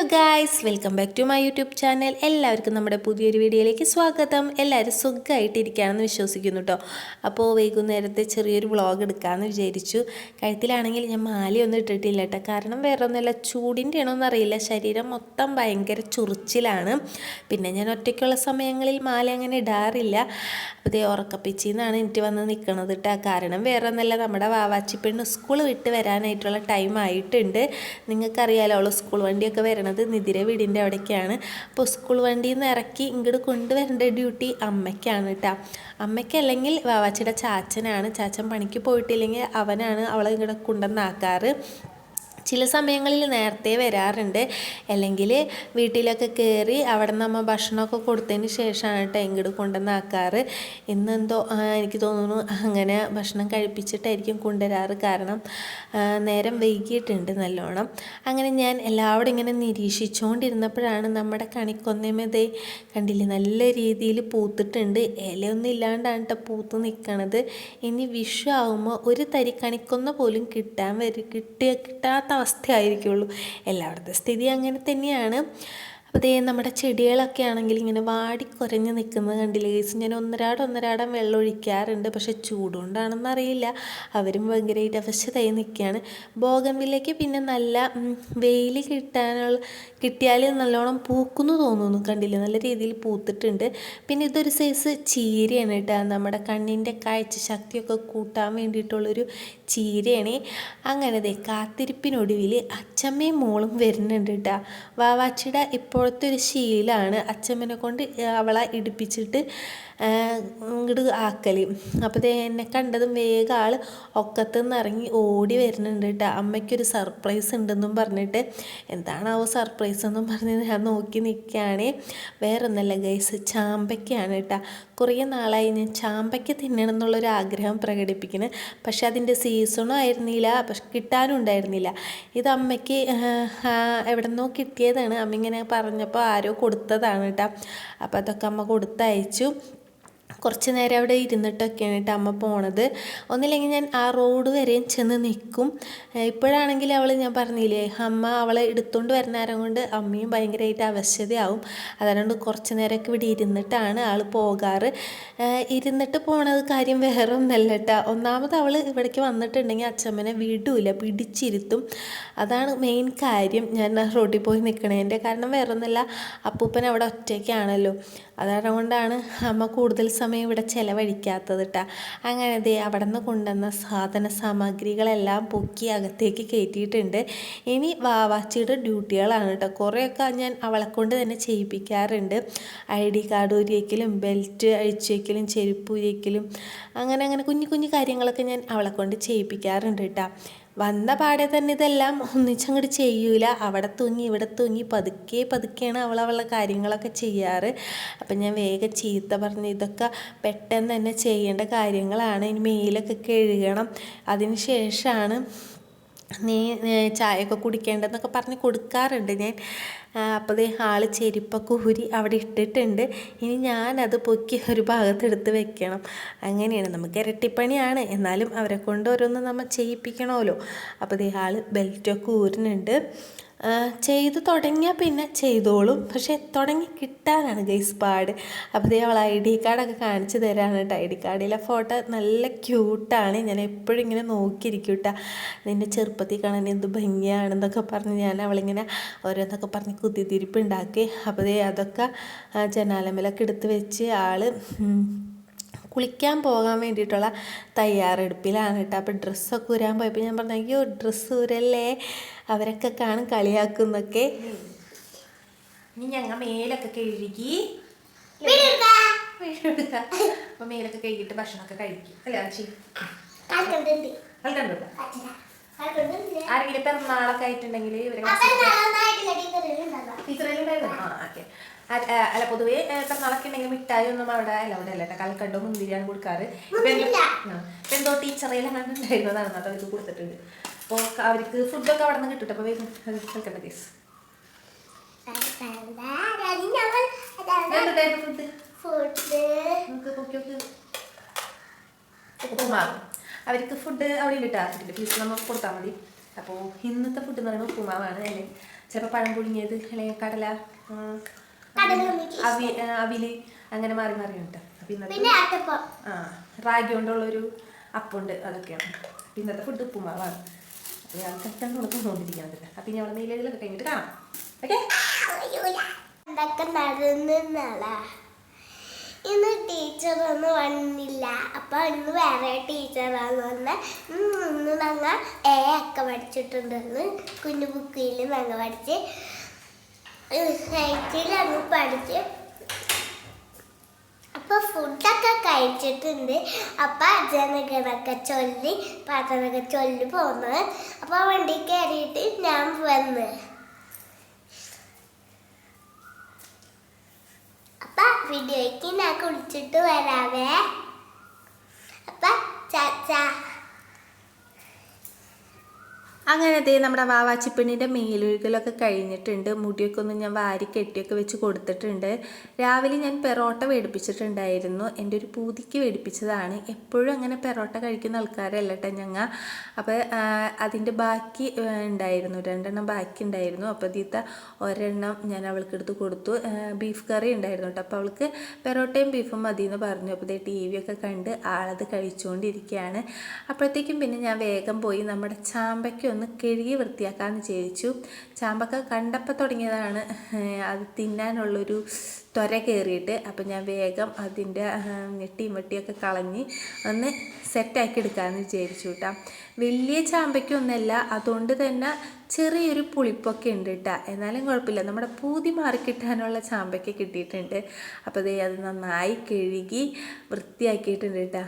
Hello guys welcome back to my YouTube channel. എല്ലാവർക്കും നമ്മുടെ പുതിയൊരു വീഡിയോയിലേക്ക് സ്വാഗതം. എല്ലാവരും സുഖമായിട്ടിരിക്കുകയാണെന്ന് വിശ്വസിക്കുന്നു കേട്ടോ അപ്പോൾ വൈകുന്നേരത്തെ ചെറിയൊരു വ്ളോഗ് എടുക്കാമെന്ന് വിചാരിച്ചു. കഴുത്തിലാണെങ്കിൽ ഞാൻ മാലയൊന്നും ഇട്ടിട്ടില്ല കേട്ടോ കാരണം വേറെ ഒന്നുമല്ല ചൂടിന്റെ ആണോന്ന് അറിയില്ല. ശരീരം മൊത്തം ഭയങ്കര ചുറിച്ചിലാണ്. പിന്നെ ഞാൻ ഒറ്റയ്ക്കുള്ള സമയങ്ങളിൽ മാല അങ്ങനെ ഇടാറില്ല. അപ്പോൾ ഇതേ ഉറക്കപ്പിച്ചിന്നാണ് എനിക്ക് വന്ന് നിൽക്കണത് കേട്ടോ കാരണം വേറെ ഒന്നല്ല നമ്മുടെ വാവാച്ചി പെണ്ണ് സ്കൂൾ വിട്ട് വരാനായിട്ടുള്ള ടൈം ആയിട്ടുണ്ട്. നിങ്ങൾക്കറിയാലോ അവൾ സ്കൂൾ വണ്ടിയൊക്കെ വരണത് നിതിര വീടിന്റെ അവിടേക്കാണ്. അപ്പോൾ സ്കൂൾ വണ്ടിയിൽ നിന്ന് ഇറക്കി ഇങ്ങോട്ട് കൊണ്ടുവരേണ്ട ഡ്യൂട്ടി അമ്മയ്ക്കാണ് കേട്ടോ അമ്മയ്ക്കല്ലെങ്കിൽ വാവാച്ചിയുടെ ചാച്ചനാണ്. ചാച്ചൻ പണിക്ക് പോയിട്ടില്ലെങ്കിൽ അവനാണ് അവളെ ഇങ്ങോട്ട് കൊണ്ടുവന്നാക്കാറ്. ചില സമയങ്ങളിൽ നേരത്തെ വരാറുണ്ട്. അല്ലെങ്കിൽ വീട്ടിലൊക്കെ കയറി അവിടെ നിന്ന് അമ്മ ഭക്ഷണമൊക്കെ കൊടുത്തതിന് ശേഷമാണ് കേട്ടോ ഇങ്ങോട്ട് കൊണ്ടുവന്നാക്കാറ് ഇന്നെന്തോ ആ, എനിക്ക് തോന്നുന്നു അങ്ങനെ ഭക്ഷണം കഴിപ്പിച്ചിട്ടായിരിക്കും കൊണ്ടുവരാറ്. കാരണം നേരം വൈകിയിട്ടുണ്ട് നല്ലോണം. അങ്ങനെ ഞാൻ എല്ലാവരും ഇങ്ങനെ നിരീക്ഷിച്ചുകൊണ്ടിരുന്നപ്പോഴാണ് നമ്മുടെ കണിക്കൊന്നേമതേ കണ്ടില്ലേ നല്ല രീതിയിൽ പൂത്തിട്ടുണ്ട്. ഇലയൊന്നും ഇല്ലാണ്ടാണ് കേട്ടോ പൂത്ത് നിൽക്കണത് ഇനി വിഷു ആകുമ്പോൾ ഒരു തരി കണിക്കൊന്ന പോലും കിട്ടാൻ വരും കിട്ടിയ കിട്ടാത്ത അവസ്ഥയായിരിക്കുള്ളൂ. എല്ലാവരുടെ സ്ഥിതി അങ്ങനെ തന്നെയാണ്. അപ്പോൾ ദേ നമ്മുടെ ചെടികളൊക്കെ ആണെങ്കിൽ ഇങ്ങനെ വാടി കുറഞ്ഞ് നിൽക്കുന്നത് കണ്ടില്ലേ ഗേസ്? ഞാൻ ഒന്നരാടം ഒന്നരാടം വെള്ളം ഒഴിക്കാറുണ്ട് പക്ഷേ ചൂടുകൊണ്ടാണെന്ന് അറിയില്ല അവരും ഭയങ്കരമായിട്ട് അവശതയായി നിൽക്കുകയാണ്. ബോഗൻവില്ലേക്ക് പിന്നെ നല്ല വെയിൽ കിട്ടാനുള്ള കിട്ടിയാൽ നല്ലോണം പൂക്കുന്നു തോന്നുന്നു കണ്ടില്ലേ? നല്ല രീതിയിൽ പൂത്തിട്ടുണ്ട്. പിന്നെ ഇതൊരു സൈസ് ചീരയാണ് കേട്ടോ. നമ്മുടെ കണ്ണിന്റെ കാഴ്ച ശക്തിയൊക്കെ കൂട്ടാൻ വേണ്ടിയിട്ടുള്ളൊരു ചീരയാണ്. അങ്ങനെ ദേ കാത്തിരിപ്പിനൊടുവിൽ അച്ഛമ്മയും മോളും വരുന്നുണ്ട് കേട്ടോ. വാവാച്ചിയുടെ ഇപ്പോഴത്തെ ഒരു ശീലമാണ് അച്ചമ്മനെ കൊണ്ട് അവളെ ഇടിപ്പിച്ചിട്ട് ഇങ്ങോട്ട് ആക്കൽ അപ്പോൾ എന്നെ കണ്ടതും വേഗം ആൾ ഒക്കത്ത് നിന്ന് ഇറങ്ങി ഓടി വരുന്നുണ്ട് കേട്ടോ അമ്മയ്ക്കൊരു സർപ്രൈസ് ഉണ്ടെന്നും പറഞ്ഞിട്ട് എന്താണാവോ സർപ്രൈസ് എന്നും പറഞ്ഞ് ഞാൻ നോക്കി നിൽക്കുകയാണ് വേറെ ഒന്നല്ല ഗൈസ് ചാമ്പയ്ക്കാണ് കേട്ടോ കുറേ നാളായി ഞാൻ ചാമ്പയ്ക്ക തിന്നണം എന്നുള്ളൊരു ആഗ്രഹം പ്രകടിപ്പിക്കുന്നത് പക്ഷെ അതിന്റെ സീസണും ആയിരുന്നില്ല. പക്ഷെ കിട്ടാനും ഉണ്ടായിരുന്നില്ല. ഇത് അമ്മയ്ക്ക് എവിടെ നിന്നോ കിട്ടിയതാണ്. അമ്മ ഇങ്ങനെ പറഞ്ഞപ്പോൾ ആരോ കൊടുത്തതാണ് കേട്ടോ അപ്പോൾ അതൊക്കെ അമ്മ കൊടുത്തയച്ചു. കുറച്ച് നേരം അവിടെ ഇരുന്നിട്ടൊക്കെയാണ് കേട്ടോ അമ്മ പോണത്. ഒന്നില്ലെങ്കിൽ ഞാൻ ആ റോഡ് വരെയും ചെന്ന് നിൽക്കും. ഇപ്പോഴാണെങ്കിൽ അവൾ ഞാൻ പറഞ്ഞില്ലേ അമ്മ അവളെ എടുത്തുകൊണ്ട് വരുന്ന നേരം കൊണ്ട് അമ്മയും ഭയങ്കരമായിട്ട് അവശതയാവും അതുകൊണ്ട് കുറച്ച് നേരമൊക്കെ ഇവിടെ ഇരുന്നിട്ടാണ് ആൾ പോകാറ്. ഇരുന്നിട്ട് പോണത് കാര്യം വേറെ ഒന്നല്ല കേട്ടോ. ഒന്നാമത് അവൾ ഇവിടേക്ക് വന്നിട്ടുണ്ടെങ്കിൽ അച്ഛമ്മനെ വിടൂല പിടിച്ചിരുത്തും. അതാണ് മെയിൻ കാര്യം. ഞാൻ റോഡിൽ പോയി നിൽക്കണതിന്റെ കാരണം വേറെ ഒന്നല്ല അപ്പൂപ്പൻ അവിടെ ഒറ്റയ്ക്കാണല്ലോ. അതാണ് കൊണ്ടാണ് അമ്മ കൂടുതൽ സമയം ഇവിടെ ചിലവഴിക്കാത്തത് അങ്ങനെ ദേ അവിടെ നിന്ന് കൊണ്ടുവന്ന സാധന സാമഗ്രികളെല്ലാം പൊക്കി അകത്തേക്ക് കയറ്റിയിട്ടുണ്ട്. ഇനി വാവാച്ചിയുടെ ഡ്യൂട്ടികളാണ് കേട്ടോ കുറേയൊക്കെ ഞാൻ അവളെ കൊണ്ട് തന്നെ ചെയ്യിപ്പിക്കാറുണ്ട്. ഐ ഡി കാർഡ് ഉരിയക്കലും ബെൽറ്റ് അഴിച്ചു വയ്ക്കലും ചെരുപ്പ് ഉരിയക്കലും അങ്ങനെ അങ്ങനെ കുഞ്ഞു കുഞ്ഞു കാര്യങ്ങളൊക്കെ ഞാൻ അവളെ കൊണ്ട് ചെയ്യിപ്പിക്കാറുണ്ട് കേട്ടോ വന്ന പാടെ തന്നെ ഇതെല്ലാം ഒന്നിച്ചങ്ങോട്ട് ചെയ്യൂല. അവിടെ തൂങ്ങി ഇവിടെ തൂങ്ങി പതുക്കെ പതുക്കെയാണ് അവൾ കാര്യങ്ങളൊക്കെ ചെയ്യാറ്. അപ്പം ഞാൻ വേഗം ചീത്ത പറഞ്ഞ് ഇതൊക്കെ പെട്ടെന്ന് തന്നെ ചെയ്യേണ്ട കാര്യങ്ങളാണ്. ഇനി മെയിലൊക്കെ കഴുകണം അതിന് ശേഷമാണ് നീ ചായയൊക്കെ കുടിക്കേണ്ടതെന്നൊക്കെ പറഞ്ഞ് കൊടുക്കാറുണ്ട്. ഞാൻ അപ്പോൾ ദേ ആൾ ചെരുപ്പൊക്കെ ഊരി അവിടെ ഇട്ടിട്ടുണ്ട്. ഇനി ഞാനത് പൊക്കി ഒരു ഭാഗത്തെടുത്ത് വെക്കണം. അങ്ങനെയാണ് നമുക്ക് ഇരട്ടിപ്പണിയാണ്. എന്നാലും അവരെ കൊണ്ട് ഓരോന്ന് നമ്മൾ ചെയ്യിപ്പിക്കണമല്ലോ. അപ്പോൾ ദേ ആൾ ബെൽറ്റൊക്കെ ഊരുന്നുണ്ട്. ചെയ്ത് തുടങ്ങിയാൽ പിന്നെ ചെയ്തോളും. പക്ഷേ തുടങ്ങി കിട്ടാനാണ് ഗൈസ് പാട്. അപ്പോൾ അവൾ ഐ ഡി കാർഡൊക്കെ കാണിച്ചു തരാണ് കേട്ടോ. ഐ ഡി കാർഡിലെ ഫോട്ടോ നല്ല ക്യൂട്ടാണ്. ഞാൻ എപ്പോഴും ഇങ്ങനെ നോക്കിയിരിക്കും കേട്ടോ നിന്റെ ചെറുപ്പത്തിൽ കാണാൻ എന്ത് ഭംഗിയാണെന്നൊക്കെ പറഞ്ഞ് ഞാൻ അവളിങ്ങനെ ഓരോന്നൊക്കെ പറഞ്ഞ് കുത്തിത്തിരിപ്പ് ഉണ്ടാക്കി അപ്പോൾ അതൊക്കെ ജനാലമേലൊക്കെ എടുത്ത് വെച്ച് ആൾ കുളിക്കാൻ പോകാൻ വേണ്ടിയിട്ടുള്ള തയ്യാറെടുപ്പിലാണ് കേട്ടോ. അപ്പോൾ ഡ്രസ്സൊക്കെ ഊരാൻ പോയപ്പോൾ ഞാൻ പറഞ്ഞു അയ്യോ ഡ്രസ്സ് ഊരല്ലേ? അവരൊക്കെ കാണും കളിയാക്കുന്നൊക്കെ. ഇനി ഞങ്ങൾ മേലൊക്കെ കഴുകി. അപ്പോൾ മേലൊക്കെ കഴുകിയിട്ട് ഭക്ഷണമൊക്കെ കഴിക്കും. അല്ലേ ആച്ചി കണ്ടോ ആരെങ്കിലും പിറന്നാളൊക്കെ ആയിട്ടുണ്ടെങ്കിൽ ഇവരെ ടീച്ചറിലുണ്ടായിരുന്നു ആ ഓക്കെ അല്ല പൊതുവേ പിറന്നാളൊക്കെ ഉണ്ടെങ്കിൽ മിഠായി ഒന്നും അവിടെ അല്ല അവിടെ അല്ല കൽക്കണ്ടോ മുന്തിരിയാണ് കൊടുക്കാറ്. ഇപ്പൊ എന്തോ- ടീച്ചറേ ഉണ്ടായിരുന്നതാണ് അത് അവർക്ക് കൊടുത്തിട്ടുണ്ട് അപ്പോൾ അവർക്ക് ഫുഡൊക്കെ അവിടെ നിന്ന് കിട്ടും അപ്പോൾ കൽക്കണ്ട കേസ് അവർക്ക് ഫുഡ് അവിടെ കിട്ടാറില്ല ഫീസ് നമ്മൾ കൊടുത്താൽ മതി. അപ്പോൾ ഇന്നത്തെ ഫുഡ് എന്ന് പറയുമ്പോൾ ഉപ്പുമാവാണ്. അല്ലേ? ചിലപ്പോൾ പഴം പുഴുങ്ങിയത് അല്ലെങ്കിൽ കടല അവി അവിൽ അങ്ങനെ മാറി മാറി ഉണ്ട്. അപ്പം ഇന്നത്തെ പിന്നെ ആ റാഗി കൊണ്ടുള്ളൊരു അപ്പുണ്ട്. അതൊക്കെയാണ്. അപ്പം ഇന്നത്തെ ഫുഡ് ഉപ്പുമാവാണ്. അപ്പോൾ ഞങ്ങൾക്ക് നോക്കിക്കൊണ്ടിരിക്കുന്നത് അപ്പം ഇനി അവിടെ നീലയിലൊക്കെ കഴിഞ്ഞിട്ട് കാണാം. ഓക്കെ? ഇന്ന് ടീച്ചർ ഒന്നും വന്നില്ല. അപ്പൊ ഇന്ന് വേറെ ടീച്ചറാന്ന് വന്ന്. ഇന്ന് ഞങ്ങൾ എ ഒക്കെ പഠിച്ചിട്ടുണ്ടെന്ന് കുഞ്ഞു ബുക്കിൽ ഞങ്ങൾ പഠിച്ച്. സൈറ്റിൽ അങ്ങ് പഠിച്ച്. അപ്പൊ ഫുഡൊക്കെ കഴിച്ചിട്ടുണ്ട്. അപ്പൊ ജനഗണൊക്കെ ചൊല്ലി പാത്രമൊക്കെ ചൊല്ലി പോകുന്നത് അപ്പൊ വണ്ടി കയറിയിട്ട് ഞാൻ വന്ന്. അപ്പൊ വീഡിയോയ്ക്ക് ഞാൻ കുളിച്ചിട്ട് വരാവേ. അപ്പൊ ചാച്ചാ അങ്ങനത്തെ നമ്മുടെ വാവാച്ചിപ്പെണ്ണിന്റെ മേലൊഴുകലൊക്കെ കഴിഞ്ഞിട്ടുണ്ട്. മുടിയൊക്കെ ഒന്ന് ഞാൻ വാരി കെട്ടിയൊക്കെ വെച്ച് കൊടുത്തിട്ടുണ്ട്. രാവിലെ ഞാൻ പെറോട്ട വേടിപ്പിച്ചിട്ടുണ്ടായിരുന്നു. എന്റെ ഒരു പൂതിക്ക് വേടിപ്പിച്ചതാണ്. എപ്പോഴും അങ്ങനെ പെറോട്ട കഴിക്കുന്ന ആൾക്കാരല്ല കേട്ടോ ഞങ്ങൾ അപ്പോൾ അതിന്റെ ബാക്കി ഉണ്ടായിരുന്നു. രണ്ടെണ്ണം ബാക്കി ഉണ്ടായിരുന്നു. അപ്പോൾ ദീത്ത ഒരെണ്ണം ഞാൻ അവൾക്ക് എടുത്ത് കൊടുത്തു. ബീഫ് കറി ഉണ്ടായിരുന്നു കേട്ടോ അപ്പോൾ അവൾക്ക് പെറോട്ടയും ബീഫും മതി എന്ന് പറഞ്ഞു അപ്പോൾ ടി വി ഒക്കെ കണ്ട് ആളത് കഴിച്ചുകൊണ്ടിരിക്കുകയാണ് അപ്പോഴത്തേക്കും പിന്നെ ഞാൻ വേഗം പോയി നമ്മുടെ ചാമ്പയ്ക്ക ഒന്ന് കഴുകി വൃത്തിയാക്കാമെന്ന് വിചാരിച്ചു. ചാമ്പക്ക കണ്ടപ്പോൾ തുടങ്ങിയതാണ്. അത് തിന്നാനുള്ളൊരു ത്വര കയറിയിട്ട് അപ്പം ഞാൻ വേഗം അതിന്റെ ഞെട്ടിയും വെട്ടിയൊക്കെ കളഞ്ഞ് ഒന്ന് സെറ്റാക്കി എടുക്കാമെന്ന് വിചാരിച്ചു കേട്ടോ. വലിയ ചാമ്പയ്ക്കൊന്നല്ല അതുകൊണ്ട് തന്നെ ചെറിയൊരു പുളിപ്പൊക്കെ ഉണ്ട് കേട്ടോ എന്നാലും കുഴപ്പമില്ല. നമ്മുടെ പൂതി മാറി കിട്ടാനുള്ള ചാമ്പയ്ക്ക കിട്ടിയിട്ടുണ്ട്. അപ്പോൾ ദേ അത് നന്നായി കഴുകി വൃത്തിയാക്കിയിട്ടുണ്ട് കേട്ടോ.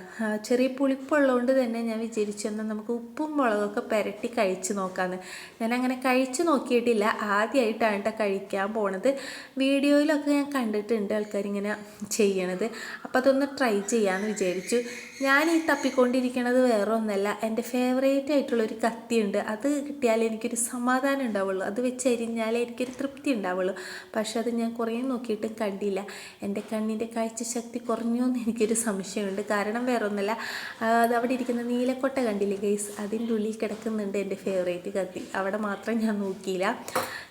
ചെറിയ പുളിപ്പുള്ളതുകൊണ്ട് തന്നെ ഞാൻ വിചാരിച്ചു എന്നാൽ നമുക്ക് ഉപ്പും മുളകൊക്കെ പുരട്ടി കഴിച്ച് നോക്കാമെന്ന് ഞാൻ അങ്ങനെ കഴിച്ച് നോക്കിയിട്ടില്ല. ആദ്യമായിട്ടാണ് കേട്ടോ കഴിക്കാൻ പോണത്. വീഡിയോയിലൊക്കെ ഞാൻ കണ്ടിട്ടുണ്ട് ആൾക്കാരിങ്ങനെ ചെയ്യണത്. അപ്പോൾ അതൊന്ന് ട്രൈ ചെയ്യാമെന്ന് വിചാരിച്ചു. ഞാൻ ഈ തപ്പിക്കൊണ്ടിരിക്കണത് വേറെ ഒന്നല്ല എന്റെ ഫേവറേറ്റ് ആയിട്ടുള്ളൊരു കത്തിയുണ്ട്. അത് കിട്ടിയാൽ എനിക്കൊരു സമാധാനം ഉണ്ടാവുള്ളൂ. അത് വെച്ച് അരിഞ്ഞാലേ എനിക്കൊരു തൃപ്തി ഉണ്ടാവുള്ളൂ. പക്ഷെ അത് ഞാൻ കുറേ നോക്കിയിട്ട് കണ്ടില്ല. എന്റെ കണ്ണിന്റെ കാഴ്ചശക്തി കുറഞ്ഞു എന്ന് എനിക്കൊരു സംശയമുണ്ട്. കാരണം വേറെ ഒന്നല്ല അത് അവിടെ ഇരിക്കുന്ന നീലക്കൊട്ട കണ്ടില്ലേ ഗൈസ്? അതിന്റെ ഉള്ളിൽ കിടക്കുന്നുണ്ട് എന്റെ ഫേവറേറ്റ് കത്തി. അവിടെ മാത്രം ഞാൻ നോക്കിയില്ല.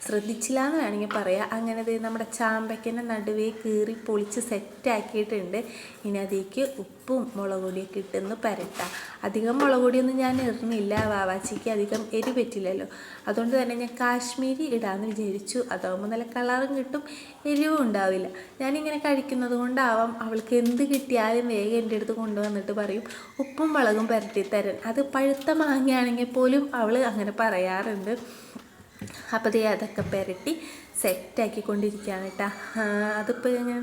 ശ്രദ്ധിച്ചില്ല എന്ന് വേണമെങ്കിൽ പറയാം. അങ്ങനെ നമ്മുടെ ചാമ്പയ്ക്കന്റെ നടുവേ കീറി പൊളിച്ച് സെറ്റാക്കിയിട്ടുണ്ട് ഇനി അതിലേക്ക് ഉപ്പും മുളക് പൊടിയൊക്കെ ഇട്ടെന്ന് പരട്ടാം അധികം മുളക് പൊടിയൊന്നും ഞാൻ ഇടുന്നില്ല വാവാച്ചിക്ക് അധികം എരി പറ്റില്ലല്ലോ. അതുകൊണ്ട് തന്നെ ഞാൻ കാശ്മീരി ഇടാമെന്ന് വിചാരിച്ചു. അതാവുമ്പോൾ നല്ല കളറും കിട്ടും എരിവും ഉണ്ടാവില്ല. ഞാനിങ്ങനെ കഴിക്കുന്നത് കൊണ്ടാവാം അവൾക്ക് എന്ത് കിട്ടിയാലും വേഗം എന്റെ അടുത്ത് കൊണ്ടുവന്നിട്ട് പറയും ഉപ്പും മുളകും പരട്ടി തരാൻ. അത് പഴുത്ത മാങ്ങയാണെങ്കിൽ പോലും അവൾ അങ്ങനെ പറയാറുണ്ട്. അപ്പോൾ ദേ അതൊക്കെ പുരട്ടി സെറ്റാക്കിക്കൊണ്ടിരിക്കുകയാണ് കേട്ടോ അതിപ്പോൾ ഞാൻ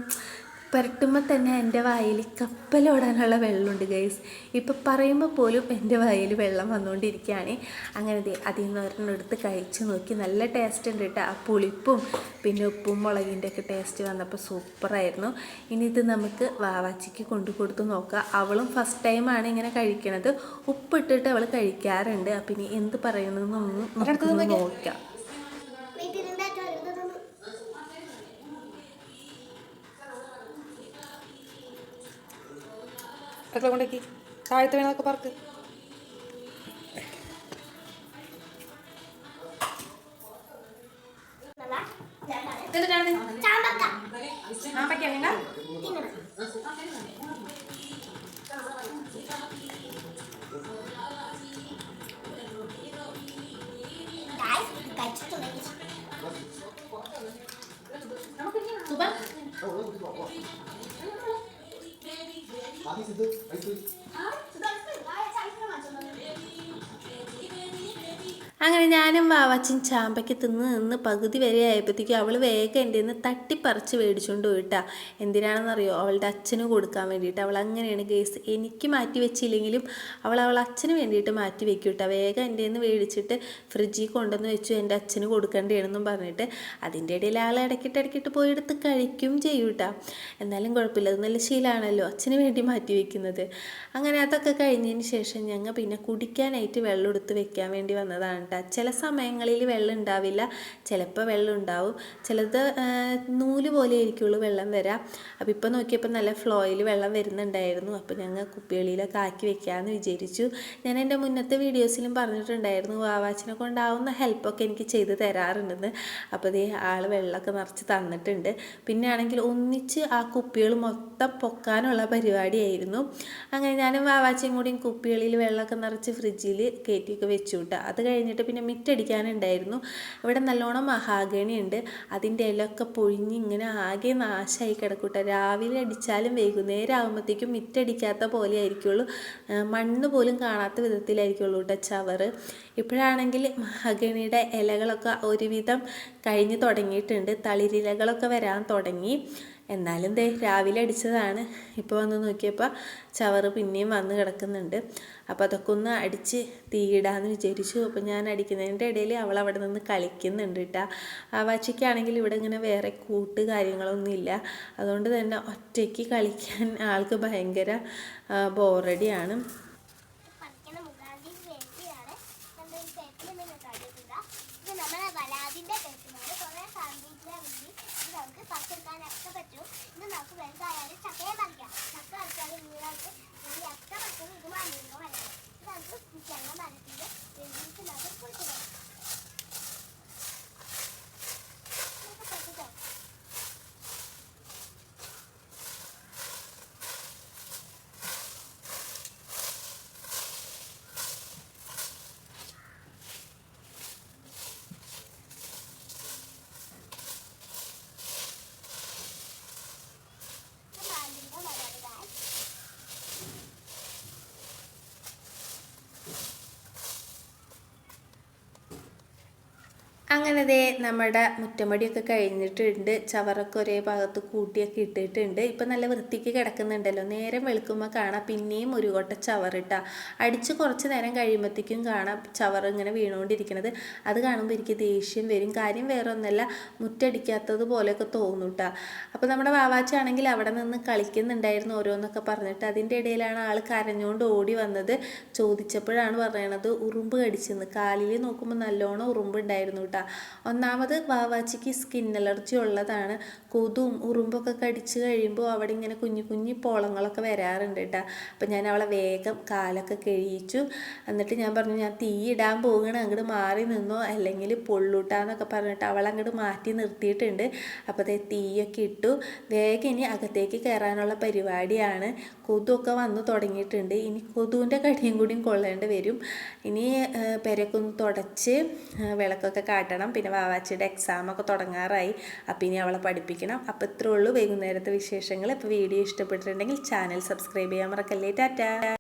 പുരട്ടുമ്പോൾ തന്നെ എന്റെ വായിൽ കപ്പലോടാനുള്ള വെള്ളമുണ്ട് ഗൈസ് ഇപ്പം പറയുമ്പോൾ പോലും എന്റെ വായിൽ വെള്ളം വന്നുകൊണ്ടിരിക്കുകയാണ്. അങ്ങനെ അതിൽ നിന്ന് ഒരെണ്ണം എടുത്ത് കഴിച്ച് നോക്കി. നല്ല ടേസ്റ്റ് ഉണ്ട് കേട്ടോ ആ പുളിപ്പും പിന്നെ ഉപ്പും മുളകിന്റെ ഒക്കെ ടേസ്റ്റ് വന്നപ്പോൾ സൂപ്പറായിരുന്നു ഇനി ഇത് നമുക്ക് വാവാച്ചിക്ക് കൊണ്ടു കൊടുത്ത് നോക്കാം. അവളും ഫസ്റ്റ് ടൈമാണ് ഇങ്ങനെ കഴിക്കണത്. ഉപ്പിട്ടിട്ട് അവൾ കഴിക്കാറുണ്ട്. അപ്പം ഇനി എന്ത് പറയുന്നതെന്നൊന്ന് നോക്കാം. എത്ര കൊണ്ടേക്ക്. താഴത്തെ വേണമൊക്കെ പറക്ക്. എന്നിട്ടാണ് ചാമ്പക്ക ചാമ്പയ്ക്ക വേണ്ട തിന്നണം Guys, കഴിച്ചിട്ടുണ്ടെങ്കിൽ സുബ അങ്ങനെ ഞാനും വാവച്ചൻ ചാമ്പയ്ക്ക് തിന്ന് നിന്ന് പകുതി വരെ ആയപ്പോഴത്തേക്കും അവൾ വേഗം എന്റെ നിന്ന് തട്ടിപ്പറിച്ച് മേടിച്ചുകൊണ്ട് പോയിട്ടാ. എന്തിനാണെന്നറിയോ? അവളുടെ അച്ഛന് കൊടുക്കാൻ വേണ്ടിയിട്ട്. അവൾ അങ്ങനെയാണ് കേസ് എനിക്ക് മാറ്റി വെച്ചില്ലെങ്കിലും അവൾ അവൾ അച്ഛന് വേണ്ടിയിട്ട് മാറ്റി വെക്കും കേട്ടോ വേഗം എന്റെ നിന്ന് മേടിച്ചിട്ട് ഫ്രിഡ്ജിൽ കൊണ്ടുവന്ന് വെച്ചു എന്റെ അച്ഛന് കൊടുക്കേണ്ടതാണെന്നും പറഞ്ഞിട്ട് അതിന്റെ ഇടയിൽ ആൾ ഇടയ്ക്കിട്ട് ഇടയ്ക്കിട്ട് പോയി എടുത്ത് കഴിക്കും ചെയ്യും കേട്ടോ എന്നാലും കുഴപ്പമില്ല. അത് നല്ല ശീലമാണല്ലോ. അച്ഛന് വേണ്ടി മാറ്റി വെക്കുന്നത്. അങ്ങനെ അതൊക്കെ കഴിഞ്ഞതിന് ശേഷം ഞങ്ങൾ പിന്നെ കുടിക്കാനായിട്ട് വെള്ളം എടുത്ത് വെക്കാൻ വേണ്ടി വന്നതാണ് കേട്ടോ ചില സമയങ്ങളിൽ വെള്ളം ഉണ്ടാവില്ല. ചിലപ്പോൾ വെള്ളം ഉണ്ടാവും. ചിലത് നൂൽ പോലെ ആയിരിക്കുള്ളൂ വെള്ളം വരാം. അപ്പോൾ ഇപ്പോൾ നോക്കിയപ്പോൾ നല്ല ഫ്ലോയിൽ വെള്ളം വരുന്നുണ്ടായിരുന്നു. അപ്പോൾ ഞങ്ങൾ കുപ്പികളിലൊക്കെ ആക്കി വെക്കാമെന്ന് വിചാരിച്ചു. ഞാൻ എന്റെ മുന്നത്തെ വീഡിയോസിലും പറഞ്ഞിട്ടുണ്ടായിരുന്നു വാവാച്ചിനെ കൊണ്ടാവുന്ന ഹെൽപ്പൊക്കെ എനിക്ക് ചെയ്ത് തരാറുണ്ടെന്ന്. അപ്പോൾ ദേ ആൾ വെള്ളമൊക്കെ നിറച്ച് തന്നിട്ടുണ്ട്. പിന്നെ ആണെങ്കിൽ ഒന്നിച്ച് ആ കുപ്പികൾ മൊത്തം പൊക്കാനുള്ള പരിപാടിയായിരുന്നു. അങ്ങനെ ഞാനും വാവാച്ചയും കൂടിയും കുപ്പികളിൽ വെള്ളമൊക്കെ നിറച്ച് ഫ്രിഡ്ജിൽ കയറ്റിയൊക്കെ വെച്ചു വിട്ടാ അത് കഴിഞ്ഞിട്ട് പിന്നെ മിറ്റടിക്കാനുണ്ടായിരുന്നു. ഇവിടെ നല്ലോണം മഹാഗണി ഉണ്ട് അതിന്റെ ഇലയൊക്കെ പൊഴിഞ്ഞ് ഇങ്ങനെ ആകെ നാശമായി കിടക്കൂട്ട രാവിലെ അടിച്ചാലും വൈകുന്നേരം ആകുമ്പോഴത്തേക്കും മിറ്റടിക്കാത്ത പോലെ ആയിരിക്കുള്ളൂ. മണ്ണ് പോലും കാണാത്ത വിധത്തിലായിരിക്കുള്ളൂ കേട്ടോ ചവറ്. ഇപ്പോഴാണെങ്കിൽ മഹാഗണിയുടെ ഇലകളൊക്കെ ഒരുവിധം കഴിഞ്ഞ് തുടങ്ങിയിട്ടുണ്ട്. തളിരിലകളൊക്കെ വരാൻ തുടങ്ങി. എന്നാലും ദേ രാവിലെ അടിച്ചതാണ്. ഇപ്പോൾ വന്ന് നോക്കിയപ്പോൾ ചവറ് പിന്നെയും വന്ന് കിടക്കുന്നുണ്ട്. അപ്പോൾ അതൊക്കെ ഒന്ന് അടിച്ച് തീയിടാന്ന് വിചാരിച്ചു. അപ്പോൾ ഞാൻ അടിക്കുന്നതിന്റെ ഇടയിൽ അവൾ അവിടെ നിന്ന് കളിക്കുന്നുണ്ട് കേട്ടോ ആ വാച്ചിക്കാണെങ്കിൽ ഇവിടെ ഇങ്ങനെ വേറെ കൂട്ട് കാര്യങ്ങളൊന്നും ഇല്ല. അതുകൊണ്ട് തന്നെ ഒറ്റയ്ക്ക് കളിക്കാൻ ആൾക്ക് ഭയങ്കര ബോറടിയാണ്. പഠിക്കുന്ന മുഖാന്തി പേറ്റിയാണ് എന്തൊരു പേറ്റിൽ നിങ്ങൾ കണ്ടിട്ടില്ല ഇത് നമ്മുടെ വലാതിന്റെ പേറ്റിലാണ് കുറെ സാന്തിന്റെ വേണ്ടി ഇത് നമുക്ക് പറിച്ചെടുക്കാനൊക്കെ പറ്റും. ഇത് നമുക്ക് വലുതായാലും ചക്കയെ പറിക്കാം. ചക്ക പറിച്ചാലും നിങ്ങൾക്ക് ഈ അക്ക പറ്റും? ഇത് മണ്ണിനോ വരാം ഇത് നമുക്ക് ചെങ്ങ മരത്തിന്റെ വെള്ളിച്ച് നമുക്ക് പറ്റിക്കാം ഇത് മാലിന്യ മലർന്നാൽ അങ്ങനെ ദേ നമ്മുടെ മുറ്റമടിയൊക്കെ കഴിഞ്ഞിട്ടുണ്ട്. ചവറൊക്കെ ഒരേ ഭാഗത്ത് കൂട്ടിയൊക്കെ ഇട്ടിട്ടുണ്ട്. ഇപ്പം നല്ല വൃത്തിക്ക് കിടക്കുന്നുണ്ടല്ലോ. നേരം വെളുക്കുമ്പോൾ കാണാം. പിന്നെയും ഒരു കൊട്ട ചവറിട്ട അടിച്ച് കുറച്ച് നേരം കഴിയുമ്പോഴത്തേക്കും കാണാം ചവറ് ഇങ്ങനെ വീണുകൊണ്ടിരിക്കുന്നത് അത് കാണുമ്പോൾ എനിക്ക് ദേഷ്യം വരും. കാര്യം വേറെ ഒന്നല്ല മുറ്റടിക്കാത്തത് പോലെയൊക്കെ തോന്നും കേട്ടോ അപ്പോൾ നമ്മുടെ വാവാച്ചാണെങ്കിൽ അവിടെ നിന്ന് കളിക്കുന്നുണ്ടായിരുന്നു ഓരോന്നൊക്കെ പറഞ്ഞിട്ട്. അതിന്റെ ഇടയിലാണ് ആൾ കരഞ്ഞുകൊണ്ട് ഓടി വന്നത്. ചോദിച്ചപ്പോഴാണ് പറയണത് ഉറുമ്പ് കടിച്ചെന്ന്. കാലിൽ നോക്കുമ്പോൾ നല്ലോണം ഉറുമ്പ് ഉണ്ടായിരുന്നു കേട്ടോ ഒന്നാമത് വാവാച്ചിക്ക് സ്കിൻ അലർജി ഉള്ളതാണ്. കൊതും ഉറുമ്പൊക്കെ കടിച്ച് കഴിയുമ്പോൾ അവിടെ ഇങ്ങനെ കുഞ്ഞു കുഞ്ഞു പോളങ്ങളൊക്കെ വരാറുണ്ട് കേട്ടോ. അപ്പം ഞാൻ അവളെ വേഗം കാലൊക്കെ കഴിയിച്ചു എന്നിട്ട് ഞാൻ പറഞ്ഞു ഞാൻ തീ ഇടാൻ പോകണം അങ്ങോട്ട് മാറി നിന്നോ. അല്ലെങ്കിൽ പൊള്ളൂട്ടാന്നൊക്കെ പറഞ്ഞിട്ട് അവൾ അങ്ങോട്ട് മാറ്റി നിർത്തിയിട്ടുണ്ട്. അപ്പോൾ അതേ തീയൊക്കെ ഇട്ടു. വേഗം ഇനി അകത്തേക്ക് കയറാനുള്ള പരിപാടിയാണ്. കൊതുവൊക്കെ വന്നു തുടങ്ങിയിട്ടുണ്ട്. ഇനി കൊതുവിന്റെ കടിയും കൂടിയും കൊള്ളേണ്ടി വരും. ഇനി പെരക്കൊന്ന് തുടച്ച് വിളക്കൊക്കെ വിളക്കൊക്കെ കാട്ടണം പിന്നെ വാവാച്ചിയുടെ എക്സാമൊക്കെ തുടങ്ങാറായി. അപ്പം ഇനി അവളെ പഠിപ്പിക്കണം. അപ്പം ഇത്രേ ഉള്ളൂ വൈകുന്നേരത്തെ വിശേഷങ്ങൾ. ഇപ്പോൾ വീഡിയോ ഇഷ്ടപ്പെട്ടിട്ടുണ്ടെങ്കിൽ ചാനൽ സബ്സ്ക്രൈബ് ചെയ്യാൻ മറക്കല്ലേ. ടാറ്റാ.